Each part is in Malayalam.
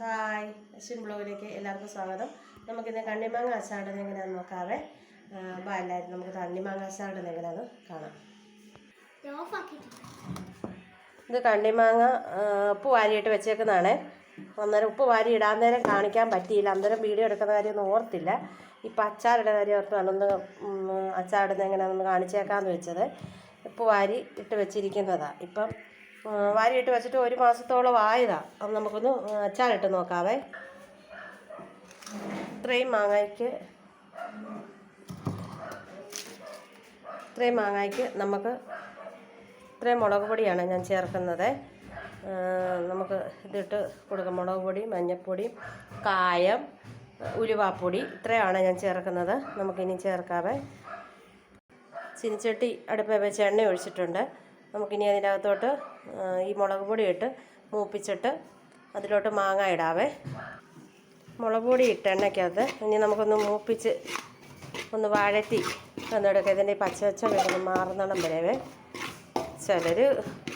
ഹായ് അശ്വിൻ ബ്ലോഗിലേക്ക് എല്ലാവർക്കും സ്വാഗതം. നമുക്കിന്ന് കണ്ണിമാങ്ങ അച്ചാടുന്നത് എങ്ങനെയാണെന്ന് നോക്കാവേ. ആ, എല്ലാവരും നമുക്ക് കണ്ണിമാങ്ങ അച്ചാടുന്നത് എങ്ങനെയാണെന്ന് കാണാം. ഇത് കണ്ണിമാങ്ങ ഉപ്പ് വാരിയിട്ട് വെച്ചേക്കുന്നതാണ്. അന്നേരം ഉപ്പ് വാരി ഇടാൻ നേരം കാണിക്കാൻ പറ്റിയില്ല. അന്നേരം വീഡിയോ എടുക്കുന്ന കാര്യമൊന്നും ഓർത്തില്ല. ഇപ്പം അച്ചാറിന്റെ കാര്യം ഓർത്താണ് ഒന്ന് ഉം, എങ്ങനെയാണെന്ന് കാണിച്ചേക്കാമെന്ന് വെച്ചത്. ഉപ്പ് വാരി ഇട്ട് വെച്ചിരിക്കുന്നതാണ് ഇപ്പം ആ, വാരി ഇട്ട് വെച്ചിട്ട് ഒരു മാസത്തോളം ആയതാണ് അപ്പം നമുക്കൊന്ന് അച്ചാറിട്ട് നോക്കാവേ. ഇത്രയും മാങ്ങയ്ക്ക് ഇത്രയും മാങ്ങയ്ക്ക് നമുക്ക് ഇത്രയും മുളക് പൊടിയാണ് ഞാൻ ചേർക്കുന്നത്. നമുക്ക് ഇതിട്ട് കൊടുക്കാം. മുളക് പൊടി മഞ്ഞൾപ്പൊടി കായം ഉലുവാപ്പൊടി ഇത്രയാണ് ഞാൻ ചേർക്കുന്നത്. നമുക്കിനി ചേർക്കാവേ. ചിനിച്ചട്ടി അടുപ്പ് വെച്ച് എണ്ണ ഒഴിച്ചിട്ടുണ്ട്. നമുക്കിനി അതിനകത്തോട്ട് ഈ മുളക് പൊടി ഇട്ട് മൂപ്പിച്ചിട്ട് അതിലോട്ട് മാങ്ങ ഇടാവേ. മുളക് പൊടി ഇട്ട് എണ്ണയ്ക്കകത്ത് ഇനി നമുക്കൊന്ന് മൂപ്പിച്ച് ഒന്ന് വാഴത്തി എന്നെടുക്കുക ഇതിന്റെ പച്ചവച്ച വേണം മാറുന്നിടം വരവേ ചിലർ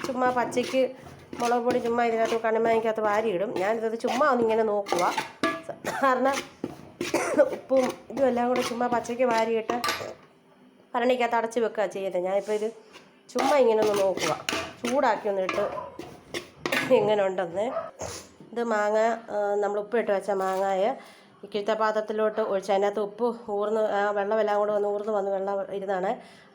ചുമ്മാ പച്ചയ്ക്ക് മുളക് പൊടി ചുമ്മാ ഇതിനകത്ത് കണിമാങ്ങയ്ക്കകത്ത് വാരിയിടും. ഞാനിതത് ചുമ്മാ ഒന്നിങ്ങനെ നോക്കുക കാരണം ഉപ്പും ഇതും എല്ലാം കൂടെ ചുമ്മാ പച്ചയ്ക്ക് വാരിയിട്ട് ഭരണിക്കകത്ത് അടച്ച് വെക്കുക ചെയ്യുന്നത് ഞാനിപ്പോൾ ഇത് ചുമ്മാ ഇങ്ങനെ ഒന്ന് നോക്കുക. ചൂടാക്കി ഒന്നിട്ട് എങ്ങനെ ഉണ്ടെന്ന്. ഇത് മാങ്ങ നമ്മൾ ഉപ്പിട്ട് വെച്ച മാങ്ങായ ഇക്കിഴത്തെ പാത്രത്തിലോട്ട് ഒഴിച്ച് അതിനകത്ത് ഉപ്പ് ഊർന്ന് ആ വെള്ളമെല്ലാം കൂടെ വന്ന് ഊർന്ന് വന്ന് വെള്ളം ഇരുന്നാണ്.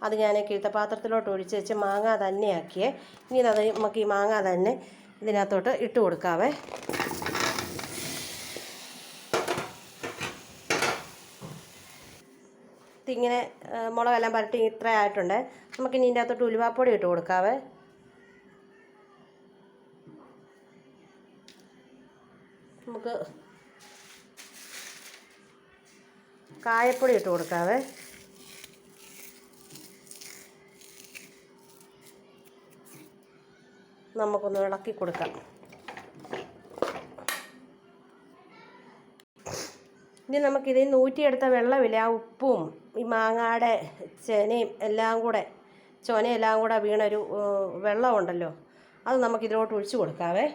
അത് ഞാൻ കിഴുത്ത പാത്രത്തിലോട്ട് ഒഴിച്ച് വെച്ച് മാങ്ങ തന്നെയാക്കിയേ. ഇനി അത് നമുക്ക് ഈ മാങ്ങ തന്നെ ഇതിനകത്തോട്ട് ഇട്ട് കൊടുക്കാവേ. ഇതിങ്ങനെ ആ, മുളകെല്ലാം പരട്ടി ഇത്ര ആയിട്ടുണ്ട്. നമുക്കിനി ഇതിന്റെ അകത്തോട്ട് ഉലുവാപ്പൊടി ഇട്ട് കൊടുക്കാവേ. നമുക്ക് കായപ്പൊടി ഇട്ട് കൊടുക്കാവേ. നമുക്കൊന്ന് ഇളക്കി കൊടുക്കാം. ഇനി നമുക്കിതിൽ നൂറ്റിയെടുത്ത വെള്ളമില്ല? ആ ഉപ്പും ഈ മാങ്ങാടെ ചെനയും എല്ലാം കൂടെ ചൊനയെല്ലാം കൂടെ വീണൊരു വെള്ളമുണ്ടല്ലോ. അത് നമുക്കിതിലോട്ട് ഒഴിച്ചു കൊടുക്കാവേ.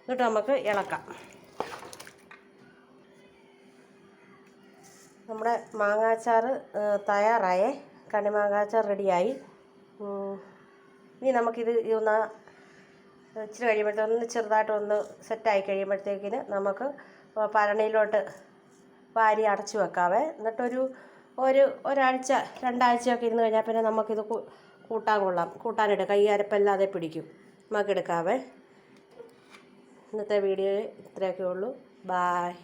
എന്നിട്ട് നമുക്ക് ഇളക്കാം. നമ്മുടെ മാങ്ങാച്ചാറ് ഏഹ്, തയ്യാറായേ. കണ്ണിമാങ്ങാച്ചാർ റെഡിയായി. ഇനി നമുക്കിത് ഒന്ന് ഇച്ചിരി കഴിയുമ്പോഴത്തേക്ക് ഒന്ന് ചെറുതായിട്ട് ഒന്ന് സെറ്റായി കഴിയുമ്പോഴത്തേക്കിന് നമുക്ക് പരണിയിലോട്ട് വാരി അടച്ചു വെക്കാവേ. എന്നിട്ടൊരു ഒരു ഒരാഴ്ച രണ്ടാഴ്ചയൊക്കെ ഇരുന്ന് കഴിഞ്ഞാൽ പിന്നെ നമുക്കിത് കൂട്ടാൻ കൊള്ളാം. കൂട്ടാനിട്ട് ഈ അരപ്പല്ലാതെ പിടിക്കും. നമുക്ക് എടുക്കാവേ. ഇന്നത്തെ വീഡിയോ ഇത്രയൊക്കെ ഉള്ളൂ. ബായ്